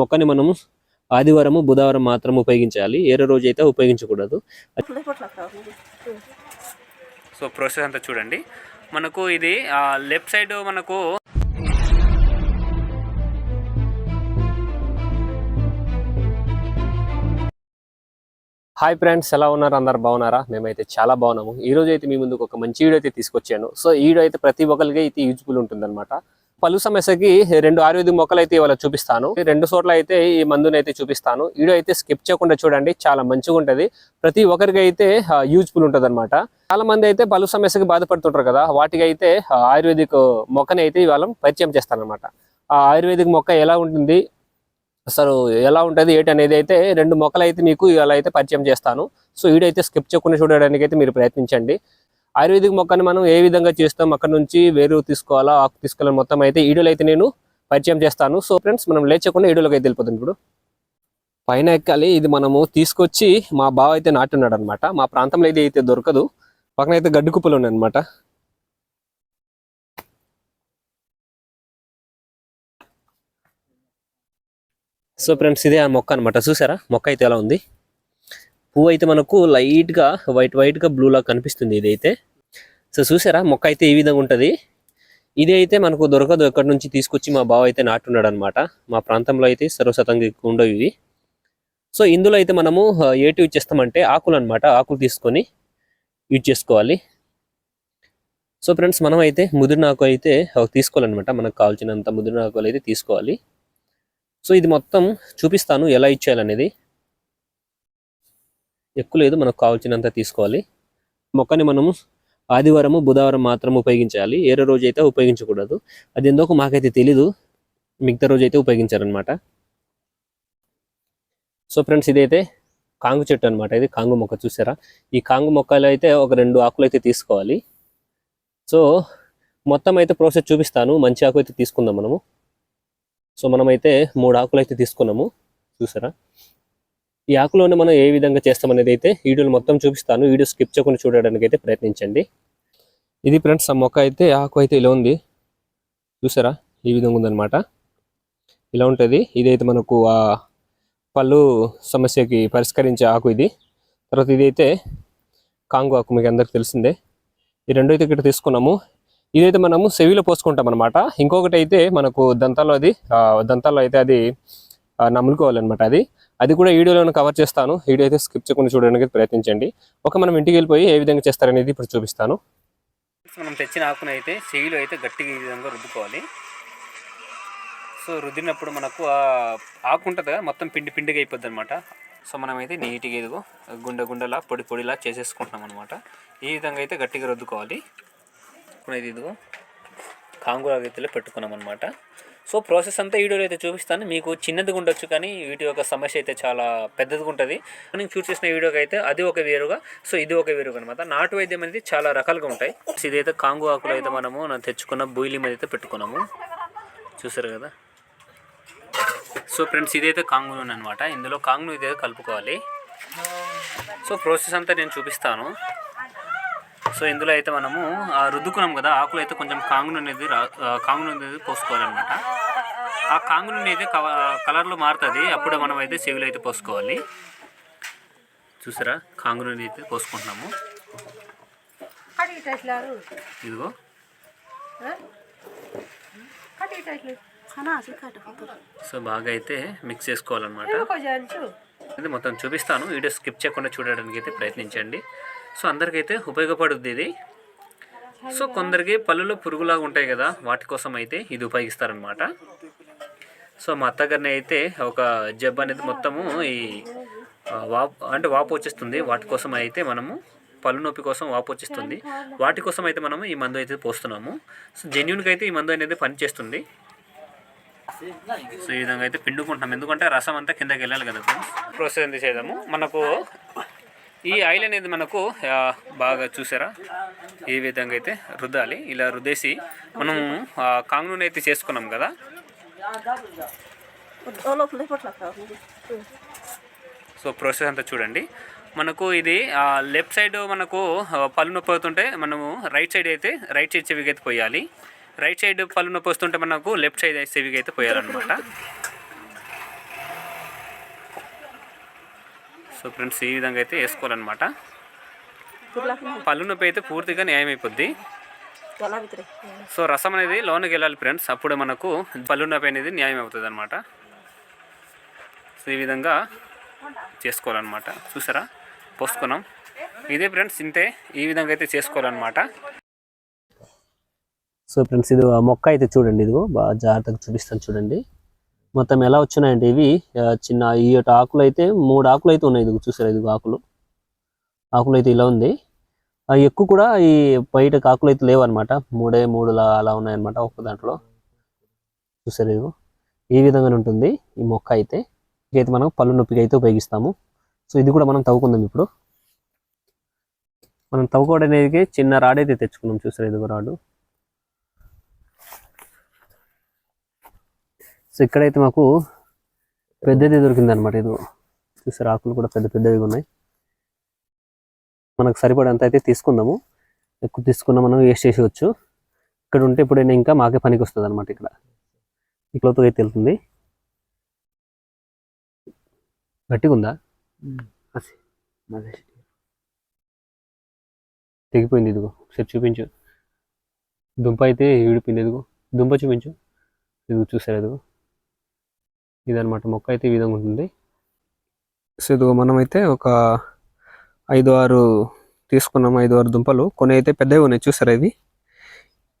మొక్కని మనము ఆదివారము బుధవారం మాత్రం ఉపయోగించాలి. ఏరే రోజు అయితే ఉపయోగించకూడదు. సో ప్రాసెస్ అంతా చూడండి. మనకు ఇది లెఫ్ట్ సైడ్ మనకు హాయ్ ఫ్రెండ్స్ ఎలా ఉన్నారు? అందరు బాగున్నారా? మేమైతే చాలా బాగున్నాము. ఈ రోజు అయితే మీ ముందుకు ఒక మంచి వీడియో అయితే తీసుకొచ్చాను. సో ఈ వీడియో అయితే ప్రతి ఒక్కరికి అయితే యూజ్ఫుల్ ఉంటుందన్నమాట. పలు సమస్యకి రెండు ఆయుర్వేదిక మొక్కలు అయితే ఇవాళ చూపిస్తాను. రెండు చోట్ల అయితే ఈ మందుని అయితే చూపిస్తాను. వీడియో అయితే స్కిప్ చేయకుండా చూడండి చాలా మంచిగా ఉంటది. ప్రతి ఒక్కరికి అయితే యూజ్ఫుల్ ఉంటుంది అనమాట చాలా మంది అయితే పలు సమస్యకి బాధపడుతుంటారు కదా వాటికి అయితే ఆయుర్వేదిక్ మొక్కని అయితే ఇవాళ పరిచయం చేస్తాను అనమాట ఆ ఆయుర్వేదిక్ మొక్క ఎలా ఉంటుంది అసలు ఎలా ఉంటుంది ఏంటి అనేది అయితే రెండు మొక్కలు అయితే మీకు ఇవాళ అయితే పరిచయం చేస్తాను. సో వీడియో అయితే స్కిప్ చేయకుండా చూడడానికి అయితే మీరు ప్రయత్నించండి. ఆయుర్వేదిక్ మొక్కని మనం ఏ విధంగా చేస్తాం అక్కడ నుంచి వేరు తీసుకోవాలా ఆకు తీసుకోవాలని మొత్తం అయితే వీడియోలో అయితే నేను పరిచయం చేస్తాను. సో ఫ్రెండ్స్ మనం లేచకుండా వీడియోలోకి అయితే వెళ్ళిపోతుంది ఇప్పుడు. పైన ఎక్కాలి ఇది మనము తీసుకొచ్చి మా బావ అయితే నాటున్నాడు అనమాట మా ప్రాంతంలో ఇది అయితే దొరకదు. పక్కన అయితే గడ్డి కుప్పలు ఉన్నాయి అనమాట సో ఫ్రెండ్స్ ఇదే ఆ మొక్క అనమాట చూసారా? మొక్క అయితే ఎలా ఉంది? పువ్వు అయితే మనకు లైట్గా వైట్ వైట్గా బ్లూ కనిపిస్తుంది ఇదైతే. సో చూసారా మొక్క అయితే ఈ విధంగా ఉంటది. ఇది అయితే మనకు దొరకదు ఎక్కడి నుంచి తీసుకొచ్చి మా బావ అయితే నాటున్నాడు అనమాట మా ప్రాంతంలో అయితే సర్వసతంగా ఎక్కువ ఉండవు ఇవి. సో ఇందులో అయితే మనము ఏటి యూజ్ చేస్తామంటే ఆకులు అనమాట ఆకులు తీసుకొని యూజ్ చేసుకోవాలి. సో ఫ్రెండ్స్ మనం అయితే ముదిరిన ఆకు అయితే తీసుకోవాలన్నమాట మనకు కావాల్సినంత ముదిరిన ఆకులు అయితే తీసుకోవాలి. సో ఇది మొత్తం చూపిస్తాను ఎలా ఇచ్చేయాలనేది ఎక్కువ లేదు మనకు కావాల్సినంత తీసుకోవాలి. మొక్కని మనము ఆదివారము బుధవారం మాత్రం ఉపయోగించాలి. ఏరే రోజు అయితే ఉపయోగించకూడదు. అది ఎందుకు మాకైతే తెలీదు. మిగతా రోజు అయితే ఉపయోగించారనమాట సో ఫ్రెండ్స్ ఇదైతే కాంగు చెట్టు అనమాట ఇది కాంగు మొక్క చూసారా? ఈ కాంగు మొక్కలు అయితే ఒక రెండు ఆకులు అయితే తీసుకోవాలి. సో మొత్తం అయితే ప్రాసెస్ చూపిస్తాను. మంచి ఆకు అయితే తీసుకుందాం మనము. సో మనమైతే మూడు ఆకులు అయితే తీసుకున్నాము. చూసారా? ఈ ఆకులోనే మనం ఏ విధంగా చేస్తామనేది అయితే వీడియోలు మొత్తం చూపిస్తాను. వీడియో స్కిప్ చేయకుండా చూడడానికి అయితే ప్రయత్నించండి. ఇది ఫ్రెండ్స్ ఆ మొక్క అయితే ఆకు అయితే ఇలా ఉంది. చూసారా? ఈ విధంగా ఉందన్నమాట. ఇలా ఉంటుంది. ఇదైతే మనకు ఆ పళ్ళు సమస్యకి పరిష్కరించే ఆకు ఇది. తర్వాత ఇదైతే కాంగు ఆకు మీకు అందరికి తెలిసిందే. ఈ రెండు అయితే ఇక్కడ తీసుకున్నాము. ఇదైతే మనము సెవిలో పోసుకుంటాం అనమాట ఇంకొకటి అయితే మనకు దంతాల్లో అది దంతాల్లో అయితే అది నములుకోవాలన్నమాట అది. అది కూడా వీడియోలో కవర్ చేస్తాను. వీడియో అయితే స్కిప్ చేయకుండా చూడడానికి ప్రయత్నించండి. ఒక మనం ఇంటికి వెళ్ళిపోయి ఏ విధంగా చేస్తారనేది ఇప్పుడు చూపిస్తాను. మనం తెచ్చిన ఆకును అయితే చెయ్యిలో అయితే గట్టిగా ఈ విధంగా రుద్దుకోవాలి. సో రుద్దినప్పుడు మనకు ఆకు ఉంటుంది కదా మొత్తం పిండి పిండిగా అయిపోద్ది అనమాట సో మనమైతే నీట్గా ఇదిగో గుండె గుండెలా పొడి పొడిలా చేసేసుకుంటున్నాం అనమాట ఈ విధంగా అయితే గట్టిగా రుద్దుకోవాలి. ఇప్పుడు ఇది ఇదిగో కాంగు అయితే పెట్టుకున్నాం అనమాట సో ప్రాసెస్ అంతా వీడియోలో అయితే చూపిస్తాను. మీకు చిన్నదిగా ఉండొచ్చు కానీ వీటి యొక్క సమస్య అయితే చాలా పెద్దదిగా ఉంటుంది. నేను షూట్ చేసిన వీడియోకి అయితే అది ఒక వేరుగా సో ఇది ఒక వేరుగా అనమాట నాటు వైద్యం అనేది చాలా రకాలుగా ఉంటాయి. సో ఇదైతే కాంగు ఆకులు అయితే మనము తెచ్చుకున్న బూయిలి మీద అయితే పెట్టుకున్నాము. చూసారు కదా? సో ఫ్రెండ్స్ ఇదైతే కాంగు నూనె అనమాట ఇందులో కాంగు ఇదైతే కలుపుకోవాలి. సో ప్రాసెస్ అంతా నేను చూపిస్తాను. సో ఇందులో అయితే మనము రుద్దుకున్నాం కదా ఆకులు అయితే కొంచెం కాంగులు అనేది కాంగులు అనేది పోసుకోవాలన్నమాట. ఆ కాంగులు అనేది కలర్లో మారుతుంది అప్పుడు మనం అయితే చెవిలో అయితే పోసుకోవాలి. చూసారా? కాంగులు అయితే పోసుకుంటున్నాము. ఇదిగో. సో బాగా అయితే మిక్స్ చేసుకోవాలన్నమాట. ఇది మొత్తం చూపిస్తాను వీడియో స్కిప్ చేయకుండా చూడడానికి అయితే ప్రయత్నించండి. సో అందరికైతే ఉపయోగపడుద్ది ఇది. సో కొందరికి పళ్ళులో పురుగులాగా ఉంటాయి కదా వాటి కోసం అయితే ఇది ఉపయోగిస్తారనమాట సో మా అత్తగారిని అయితే ఒక జబ్బు అనేది మొత్తము ఈ వాపు అంటే వాపు వచ్చేస్తుంది. వాటి కోసం అయితే మనము పళ్ళు నొప్పి కోసం వాపు వచ్చేస్తుంది. వాటి కోసం అయితే మనము ఈ మందు అయితే పోస్తున్నాము. సో జెన్యున్గా అయితే ఈ మందు అనేది పనిచేస్తుంది. సో ఈ విధంగా అయితే పిండుకుంటున్నాం ఎందుకంటే రసం అంతా కిందకి వెళ్ళాలి కదా ప్రాసెస్ ఎంత చేద్దాము మనకు ఈ ఆయిల్ అనేది మనకు బాగా చూసారా? ఏ విధంగా అయితే రుద్దాలి. ఇలా రుద్దేసి మనం కాంగ్నూన్ అయితే చేసుకున్నాం కదా? సో ప్రాసెస్ అంతా చూడండి. మనకు ఇది లెఫ్ట్ సైడ్ మనకు పళ్ళు నొప్పి అవుతుంటే మనము రైట్ సైడ్ అయితే రైట్ సైడ్ చెవికి అయితే పోయాలి. రైట్ సైడ్ పళ్ళు నొప్పి వస్తుంటే మనకు లెఫ్ట్ సైడ్ చెవికి అయితే పోయాలన్నమాట. సో ఫ్రెండ్స్ ఈ విధంగా అయితే వేసుకోవాలన్నమాట. పళ్ళు నొప్పి అయితే పూర్తిగా న్యాయం అయిపోద్ది. సో రసం అనేది లోనికి వెళ్ళాలి ఫ్రెండ్స్ అప్పుడు మనకు పళ్ళు నొప్పి అనేది న్యాయం అవుతుంది అనమాట సో ఈ విధంగా చేసుకోవాలన్నమాట. చూసారా? పోసుకున్నాం. ఇదే ఫ్రెండ్స్ ఇంతే. ఈ విధంగా అయితే చేసుకోవాలన్నమాట. సో ఫ్రెండ్స్ ఇది మొక్క అయితే చూడండి ఇదిగో బాగా జాగ్రత్తగా చూపిస్తాను చూడండి. మొత్తం ఎలా వచ్చినాయంటే ఇవి చిన్న ఈ యొక్క ఆకులు అయితే మూడు ఆకులు అయితే ఉన్నాయి. ఇది చూసారా ఇదిగో ఆకులు. ఆకులు అయితే ఇలా ఉంది. ఆ ఎక్కువ కూడా ఈ బయట ఆకులు అయితే లేవు మూడే మూడు లా- అలా ఉన్నాయన్నమాట ఒక్క దాంట్లో. చూసారు ఇదిగో. ఈ విధంగా ఉంటుంది ఈ మొక్క అయితే. ఇదైతే మనం పళ్ళు నొప్పికి అయితే ఉపయోగిస్తాము. సో ఇది కూడా మనం తవ్వుకుందాం ఇప్పుడు. మనం తవ్వుకోవడానికి చిన్న రాడ్ అయితే తెచ్చుకున్నాం చూసారు ఇదిగో రాడు. సో ఇక్కడైతే మాకు పెద్దది దొరికింది అనమాట ఇది చూసారు ఆకులు కూడా పెద్ద పెద్దవి ఉన్నాయి. మనకు సరిపడేంత అయితే తీసుకుందాము. ఎక్కువ తీసుకున్నా మనం వేస్ట్ చేసేవచ్చు ఇక్కడ ఉంటే ఎప్పుడైనా ఇంకా మాకే పనికి వస్తుంది అనమాట ఇక్కడ. క్లోత్ అయితే వెళ్తుంది. గట్టిగా ఉందా. తెగిపోయింది ఇదిగో. ఒకసారి చూపించు. దుంప అయితే విడిపోయింది ఇదిగో. దుంప చూపించు. ఇదిగో చూసారు ఇదిగో. ఇదనమాట మొక్క అయితే ఈ విధంగా ఉంటుంది. సో ఇదిగో మనమైతే ఒక ఐదు ఆరు తీసుకున్నాం ఐదు ఆరు దుంపలు. కొన్ని అయితే పెద్దవి ఉన్నాయి చూసారా ఇవి?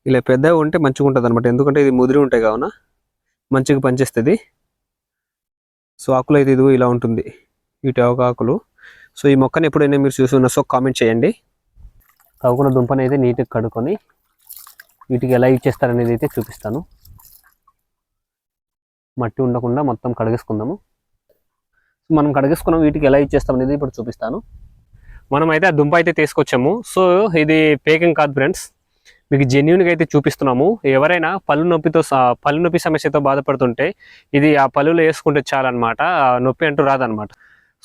ఇలా పెద్దవి ఉంటే మంచిగా ఉంటుంది అనమాట ఎందుకంటే ఇది ముదిరి ఉంటాయి కావున మంచిగా పనిచేస్తుంది. సో ఆకులు అయితే ఇదిగో ఇలా ఉంటుంది. వీటి ఒక ఆకులు. సో ఈ మొక్కని ఎప్పుడైనా మీరు చూసి ఉన్న సో కామెంట్ చేయండి. తవ్వుకున్న దుంపని అయితే నీట్గా కడుక్కొని వీటికి ఎలా ఇచ్చేస్తారనేది అయితే చూపిస్తాను. మట్టి ఉండకుండా మొత్తం కడిగేసుకుందాము. మనం కడిగేసుకున్నాం వీటికి ఎలా ఇచ్చేస్తాం అనేది ఇప్పుడు చూపిస్తాను. మనం అయితే ఆ దుంప అయితే తీసుకొచ్చాము. సో ఇది పేకింగ్ కాదు ఫ్రెండ్స్. మీకు జెన్యున్గా అయితే చూపిస్తున్నాము. ఎవరైనా పళ్ళు నొప్పితో పళ్ళు నొప్పి సమస్యతో బాధపడుతుంటే ఇది ఆ పళ్ళులో వేసుకుంటే చాలన్నమాట. నొప్పి అంటూ రాదనమాట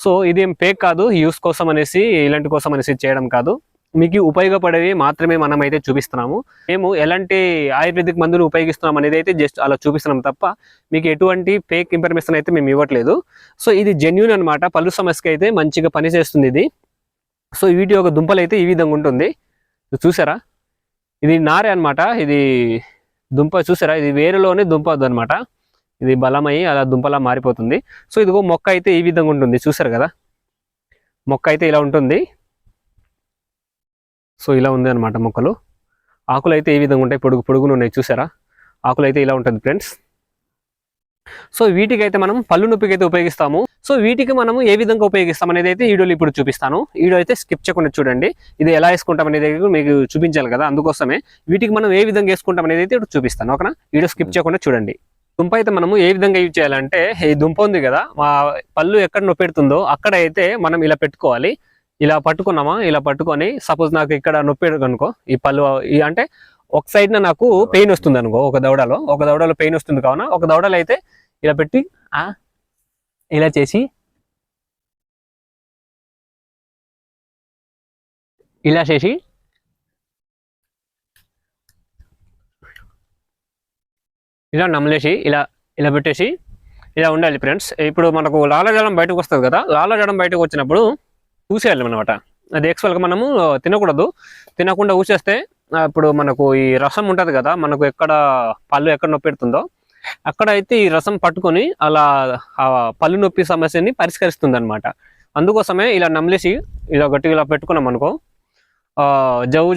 సో ఇది ఏం పేక్ కాదు. యూస్ కోసం అనేసి ఇలాంటి కోసం అనేసి చేయడం కాదు. మీకు ఉపయోగపడేవి మాత్రమే మనం అయితే చూపిస్తున్నాము. మేము ఎలాంటి ఆయుర్వేదిక్ మందులు ఉపయోగిస్తున్నాం అనేది అయితే జస్ట్ అలా చూపిస్తున్నాం తప్ప మీకు ఎటువంటి ఫేక్ ఇన్ఫర్మేషన్ అయితే మేము ఇవ్వట్లేదు. సో ఇది జెన్యున్ అన్నమాట. పళ్ళు సమస్యకి అయితే మంచిగా పనిచేస్తుంది ఇది. సో వీటి యొక్క దుంపలు అయితే ఈ విధంగా ఉంటుంది. చూసారా? ఇది నారే అనమాట ఇది దుంప చూసారా? ఇది వేరులోనే దుంప అనమాట ఇది బలమై అలా దుంపలా మారిపోతుంది. సో ఇదిగో మొక్క అయితే ఈ విధంగా ఉంటుంది. చూసారు కదా? మొక్క అయితే ఇలా ఉంటుంది. సో ఇలా ఉంది అనమాట మొక్కలు. ఆకులు అయితే ఈ విధంగా ఉంటాయి? పొడుగు పొడుగులు ఉన్నాయి చూసారా? ఆకులు అయితే ఇలా ఉంటుంది ఫ్రెండ్స్. సో వీటికి అయితే మనం పళ్ళు నొప్పికి అయితే ఉపయోగిస్తాము. సో వీటికి మనము ఏ విధంగా ఉపయోగిస్తాం అనేది అయితే వీడియోలు వీడియోలో ఇప్పుడు చూపిస్తాను. వీడియో అయితే స్కిప్ చేయకుండా చూడండి. ఇది ఎలా వేసుకుంటాం అనేది మీకు చూపించాలి కదా అందుకోసమే వీటికి మనం ఏ విధంగా వేసుకుంటాం అనేది అయితే ఇప్పుడు చూపిస్తాను ఓకేనా? వీడియో స్కిప్ చేయకుండా చూడండి. దుంప అయితే మనము ఏ విధంగా యూజ్ చేయాలంటే ఈ దుంప ఉంది కదా మా పళ్ళు ఎక్కడ నొప్పి పెడుతుందో అక్కడ అయితే మనం ఇలా పెట్టుకోవాలి. ఇలా పట్టుకున్నామా? ఇలా పట్టుకొని సపోజ్ నాకు ఇక్కడ నొప్పి అనుకో ఈ పళ్ళు అంటే ఒక సైడ్ నాకు పెయిన్ వస్తుంది అనుకో ఒక దవడలో ఒక దవడలో పెయిన్ వస్తుంది కావున ఒక దవడలో అయితే ఇలా పెట్టి ఆ ఇలా చేసి ఇలా చేసి ఇలా నమ్మలేసి ఇలా ఇలా పెట్టేసి ఇలా ఉండాలి ఫ్రెండ్స్ ఇప్పుడు మనకు లాలజలం బయటకు వస్తుంది కదా లాలజలం బయటకు వచ్చినప్పుడు ఊసేయాలి అనమాట అది యాక్చువల్గా మనము తినకూడదు. తినకుండా ఊసేస్తే ఇప్పుడు మనకు ఈ రసం ఉంటుంది కదా మనకు ఎక్కడ పళ్ళు ఎక్కడ నొప్పి పెడుతుందో అక్కడ అయితే ఈ రసం పట్టుకొని అలా ఆ పళ్ళు నొప్పి సమస్యని పరిష్కరిస్తుంది అనమాట అందుకోసమే ఇలా నమిలేసి ఇలా గట్టిగా ఇలా పెట్టుకున్నాం అనుకో ఆ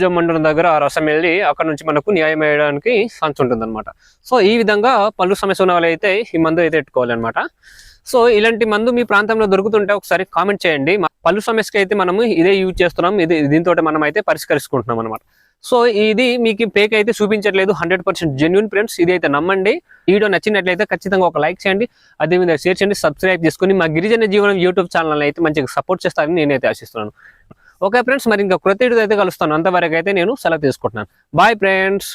మండలం దగ్గర ఆ రసం వెళ్ళి అక్కడ నుంచి మనకు న్యాయం వేయడానికి ఛాన్స్ ఉంటుంది అనమాట సో ఈ విధంగా పళ్ళు సమస్య ఉన్న వాళ్ళైతే ఈ మందు అయితే పెట్టుకోవాలన్నమాట సో ఇలాంటి మందు మీ ప్రాంతంలో దొరుకుతుంటే ఒకసారి కామెంట్ చేయండి. పలు పళ్ళు సమస్యకి అయితే మనము ఇదే యూజ్ చేస్తున్నాం. ఇది దీంతో మనం అయితే పరిష్కరించుకుంటున్నాం అనమాట సో ఇది మీకు పేక్ అయితే చూపించట్లేదు. హండ్రెడ్ పర్సెంట్ జెన్యున్ ఫ్రెండ్స్ ఇది అయితే నమ్మండి. వీడియో నచ్చినట్లయితే ఖచ్చితంగా ఒక లైక్ చేయండి. అదేవిధంగా షేర్ చేయండి. సబ్స్క్రైబ్ చేసుకుని మా గిరిజన జీవనం యూట్యూబ్ ఛానల్ అయితే మంచిగా సపోర్ట్ చేస్తారని నేనైతే ఆశిస్తున్నాను. ఓకే ఫ్రెండ్స్ మరి ఇంకా కృత అయితే కలుస్తాను. అంతవరకు అయితే నేను సెలవు తీసుకుంటున్నాను. Bye friends